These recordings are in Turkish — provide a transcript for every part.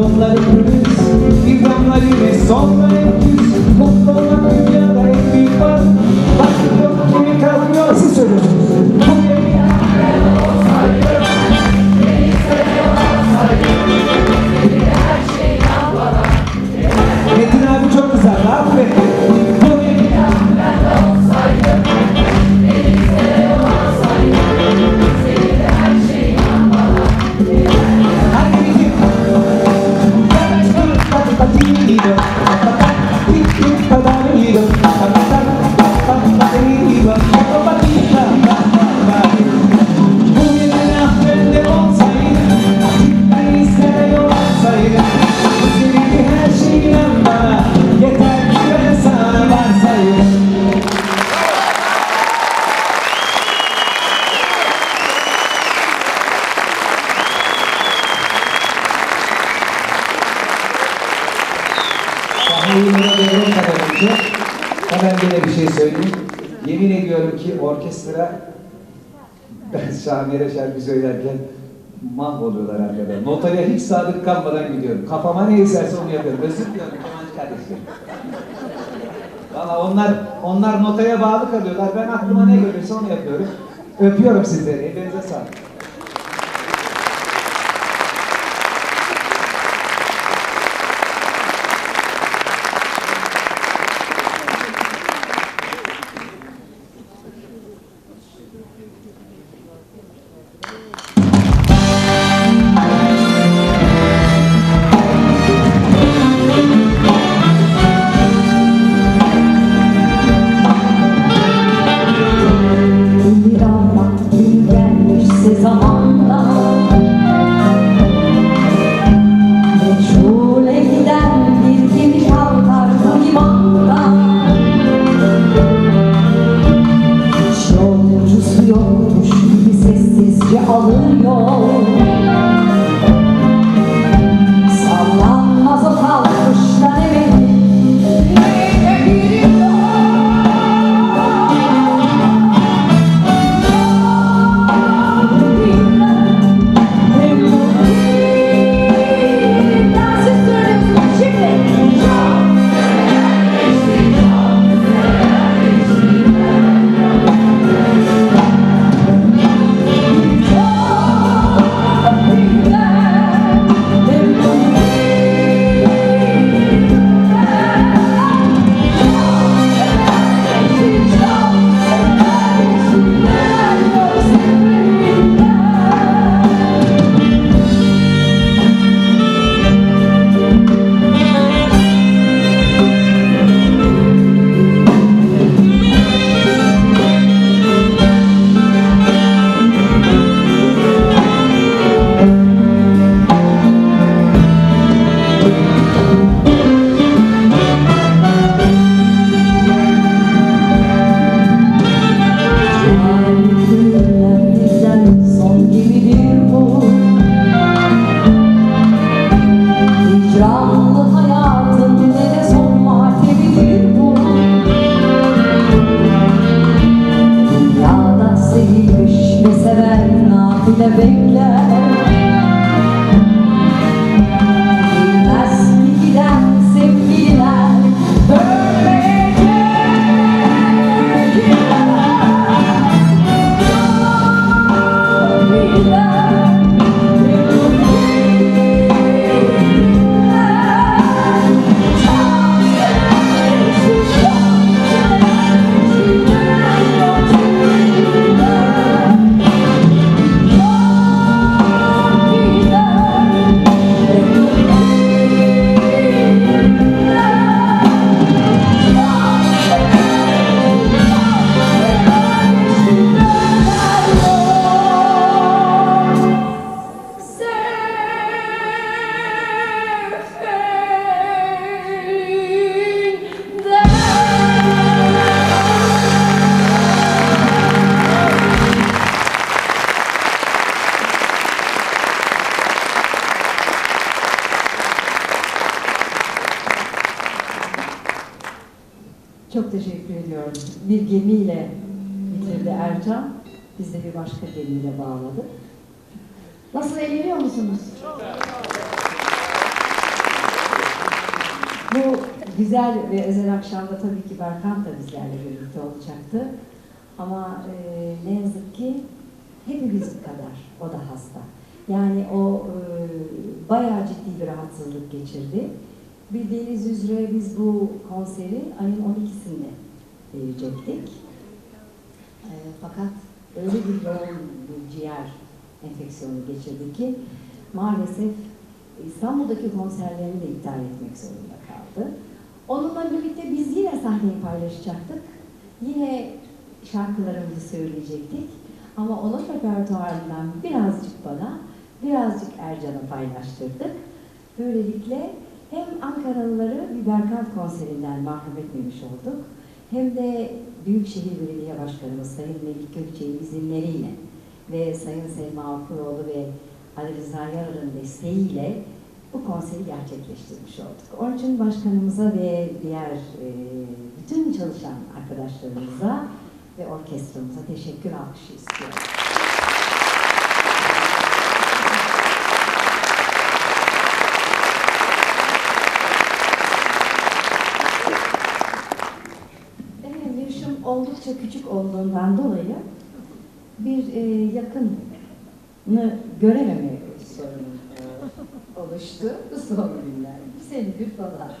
Não, yere şarkı söylerken mahvoluyorlar arkada. Notaya hiç sadık kalmadan gidiyorum. Kafama ne eserse onu yapıyorum. Özür diliyorum Kemancı kardeşlerim. Valla onlar, onlar notaya bağlı kalıyorlar. Ben aklıma ne gelirse onu yapıyorum. Öpüyorum sizleri. Ellerinize sağlık. Çok teşekkür ediyorum. Bir gemiyle bitirdi Ercan. Biz de bir başka gemiyle bağladık. Nasıl eğleniyor musunuz? Bu güzel ve özel akşamda tabii ki Berkan da bizlerle birlikte olacaktı. Ama e, ne yazık ki hepimiz kadar o da hasta. Yani o e, bayağı ciddi bir rahatsızlık geçirdi. Bildiğiniz üzere biz bu konseri ayın 12'sinde verecektik. E, fakat öyle bir yoğun bir ciğer enfeksiyonu geçirdi ki maalesef İstanbul'daki konserlerini de iptal etmek zorunda kaldı. Onunla birlikte biz yine sahneyi paylaşacaktık. Yine şarkılarımızı söyleyecektik. Ama onun repertuarından birazcık bana, birazcık Ercan'a paylaştırdık. Böylelikle hem Ankaralıları bir Berkant konserinden mahrum etmemiş olduk. Hem de Büyükşehir Belediye Başkanımız Sayın Melik Gökçe'nin izinleriyle ve Sayın Selma Okuroğlu ve Ali Rıza Yarar'ın desteğiyle bu konseri gerçekleştirmiş olduk. Onun için başkanımıza ve diğer e, bütün çalışan arkadaşlarımıza ve orkestramıza teşekkür alkışı istiyorum. Benim yaşım oldukça küçük olduğundan dolayı bir e, yakını görememe sorunu e, oluştu bu son günler. Bir senedir falan.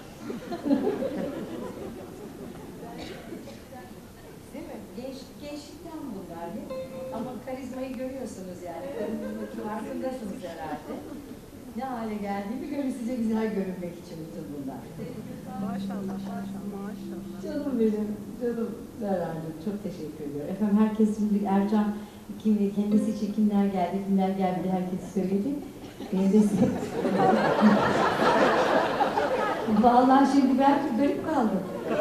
Değil mi? Genç, gençlikten bunlar değil? Ama karizmayı görüyorsunuz yani. Kadınlık farkındasınız herhalde. Ne hale geldiğimi görün size güzel görünmek için bütün bunlar. Maşallah, maşallah, maşallah. Canım benim, canım Berra'cığım çok teşekkür ediyorum. Efendim herkes şimdi Ercan kim, kendisi için kimler geldi, kimler gelmedi herkes söyledi. Beni de Vallahi şimdi ben garip kaldım.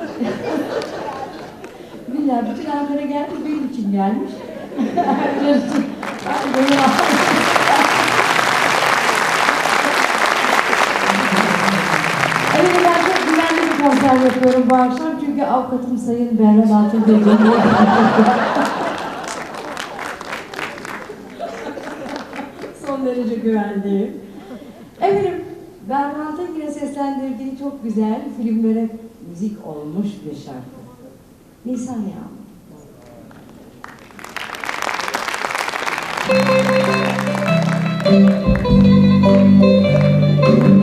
Billahi bütün Ankara geldi, benim için gelmiş. Ercan için. Evet ben çok güvenli bir konser yapıyorum bu akşam çünkü avukatım Sayın Berhan Altın Bey'in Son derece güvenli. Efendim, Berhan Altıngil'e seslendirdiği çok güzel filmlere müzik olmuş bir şarkı. Nisan Yağmur. Hani ne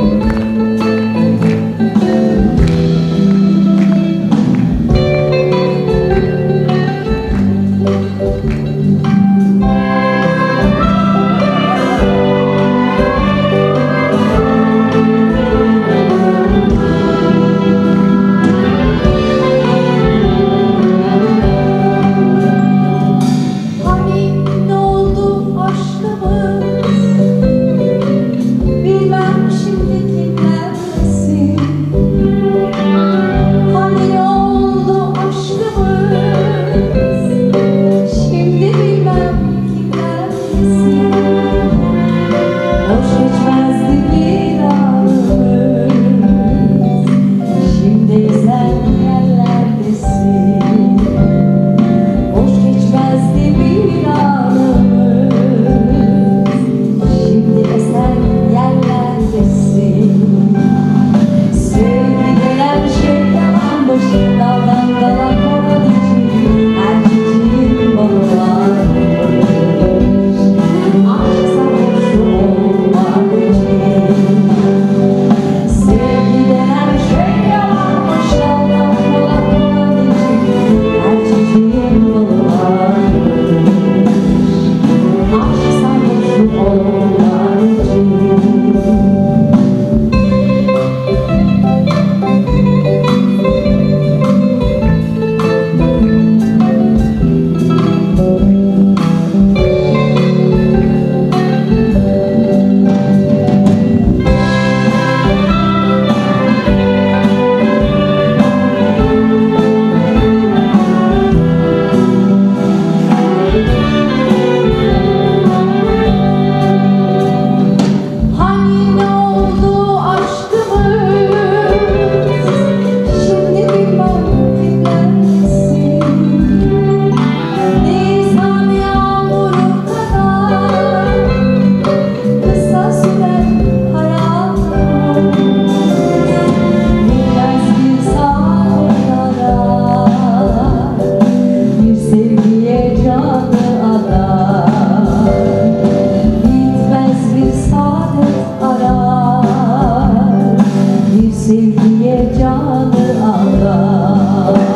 diye canı ağlar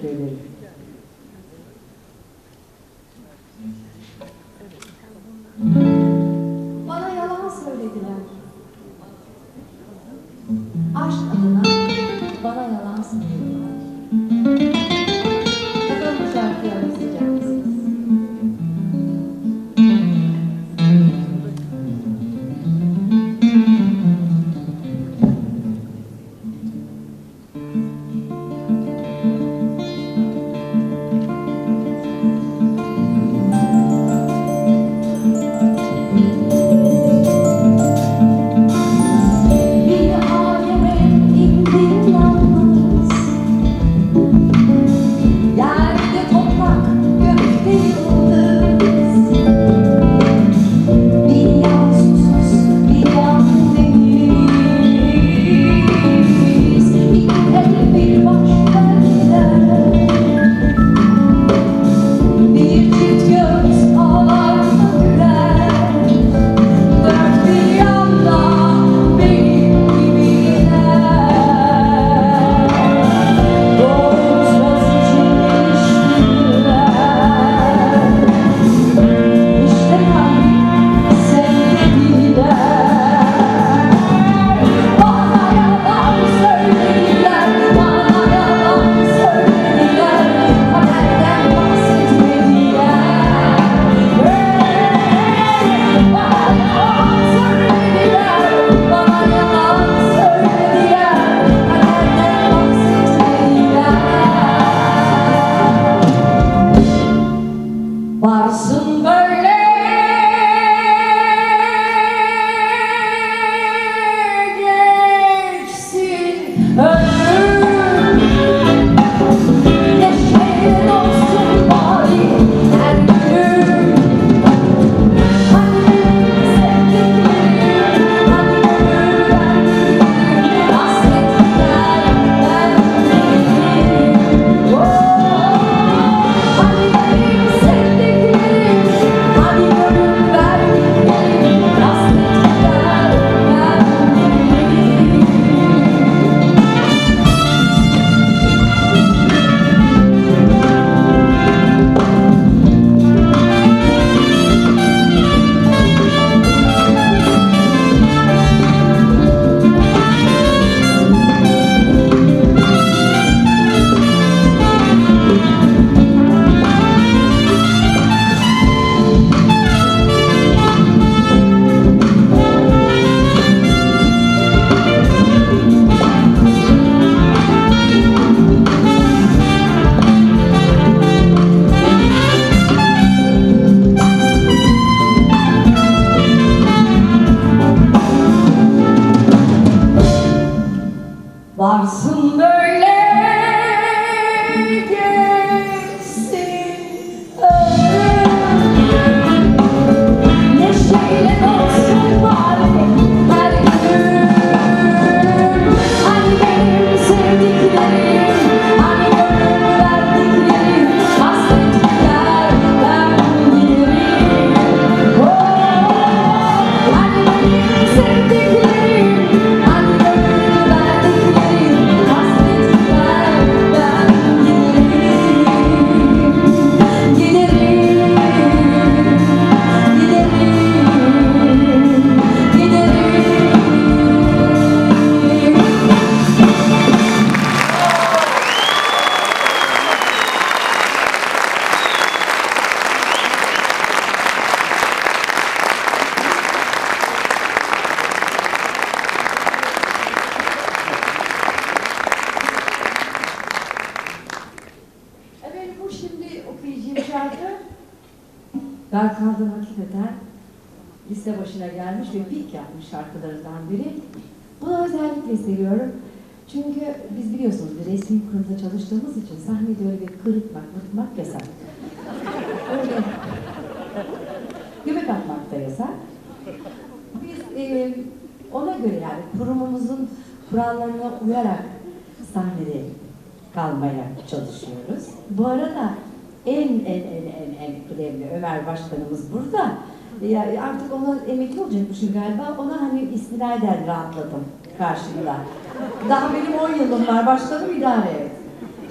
对对 liste başına gelmiş ve pik yapmış şarkılarından biri. Bunu özellikle seviyorum. Çünkü biz biliyorsunuz bir resmi kurumda çalıştığımız için sahnede öyle bir kırıtmak, mırtmak yasak. Öyle göbek atmak da yasak. Biz e, ona göre yani kurumumuzun kurallarına uyarak sahnede kalmaya çalışıyoruz. Bu arada en en en en en kıdemli Ömer Başkanımız burada. Ya artık ona emekli olacakmışım galiba. Ona hani istinaden rahatladım karşımda. Daha benim 10 yılım var. Başkanım idare et.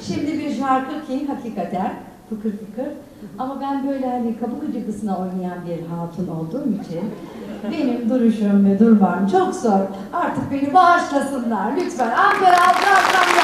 Şimdi bir şarkı ki hakikaten fıkır fıkır. Ama ben böyle hani kapı gıcıkısına oynayan bir hatun olduğum için benim duruşum ve durmam çok zor. Artık beni bağışlasınlar lütfen. Ankara Altın Aslan'da.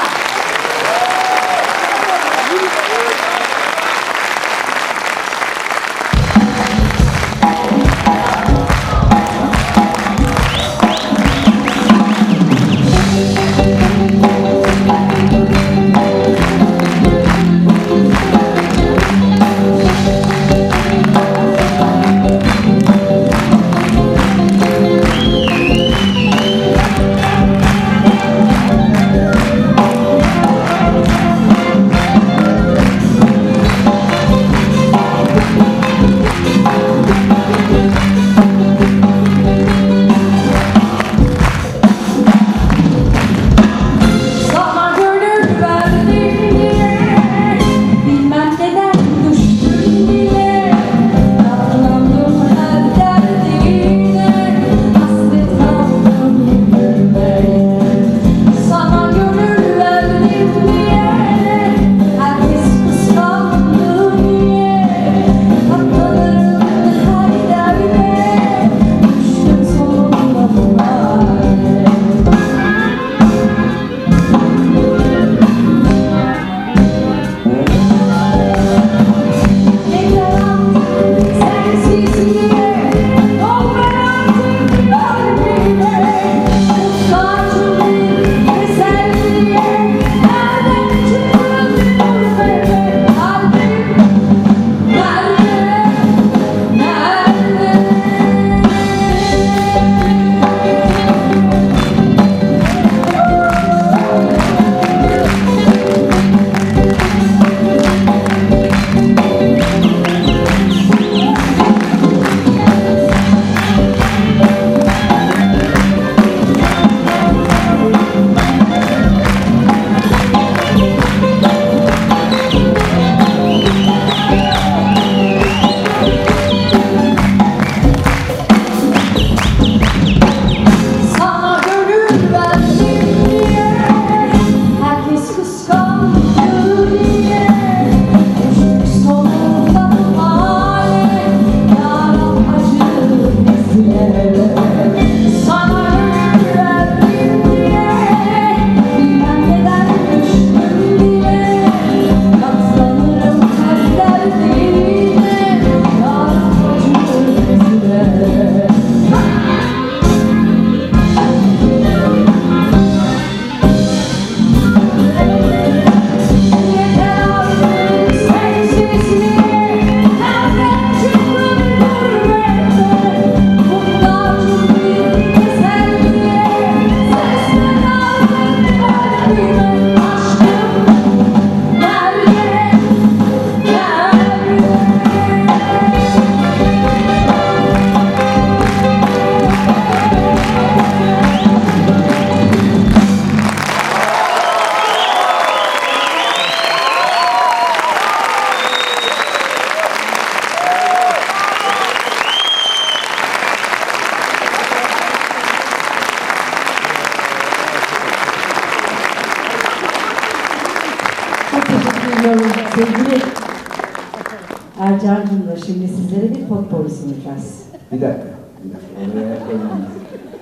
Potpourri sunacağız. Bir dakika. Bir dakika. Oraya koymam.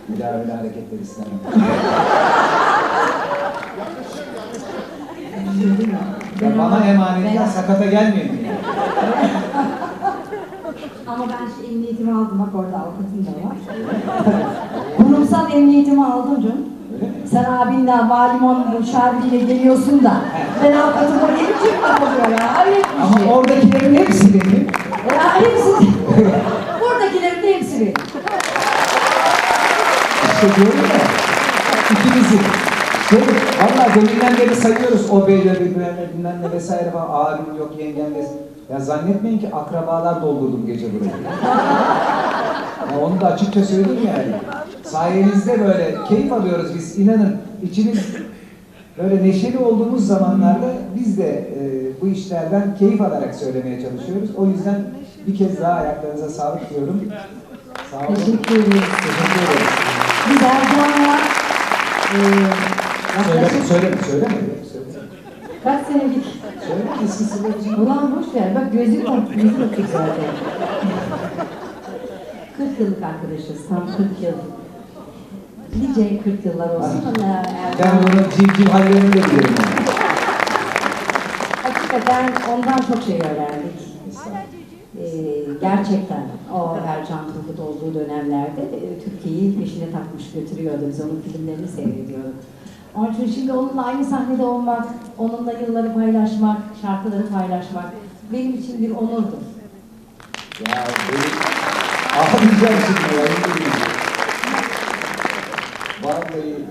Bir daha öyle hareketler istemem. Ya bana emanetler Ben- sakata gelmeyin diye. Ama ben şu emniyetimi aldım bak orada avukatım da var. Kurumsal emniyetimi aldım canım. Öyle? Sen abinle Valimon bu şarkıyla geliyorsun da ben avukatım oraya mi oluyor ya? Hayır bir Ama şey. oradakilerin hepsi benim. Ya hepsi... Buradakilerin temsili. İşte diyorum ya. İkimizin. Şey, Değil mi? Valla deminden beri sayıyoruz o beyle bilmem ne bilmem ne vesaire falan. Abim yok yengem vesaire. Ya zannetmeyin ki akrabalar doldurdum gece burayı. ya onu da açıkça söyledim yani. Sayenizde böyle keyif alıyoruz biz. İnanın içimiz böyle neşeli olduğumuz zamanlarda biz de e, bu işlerden keyif alarak söylemeye çalışıyoruz. O yüzden bir kez daha ayaklarınıza sağlık diyorum. Sağ olun. Teşekkür ederiz. Teşekkür ederiz. Biz Erdoğan'la e, Söyle, yaklaşık söyle, söyle? Söyle. kaç senelik Söyle, eski sırrı Ulan boş ver. Bak gözlük var. Gözlük bakıyor zaten. 40 yıllık arkadaşız. Tam 40 yıl. Nice 40 yıllar olsun. Ama Ben bunun civciv hallerini de biliyorum. Hakikaten ondan çok şey öğrendik. Ee, gerçekten o Ercan Turgut olduğu dönemlerde e, Türkiye'yi peşine takmış götürüyordu. Biz onun filmlerini seyrediyorduk. Onun için şimdi onunla aynı sahnede olmak, onunla yılları paylaşmak, şarkıları paylaşmak benim için bir onurdur. Ya benim ağlayacağım şimdi ya. Vallahi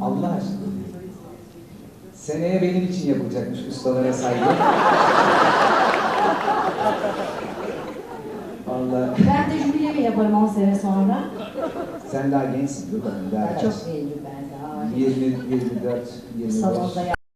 Allah aşkına. Seneye benim için yapılacakmış ustalara saygı. Vallahi Ben de jübile mi yaparım 10 sene sonra? sen daha gençsin dur bakalım daha çok iyiyim ben daha. 20, 24, 25. Salonda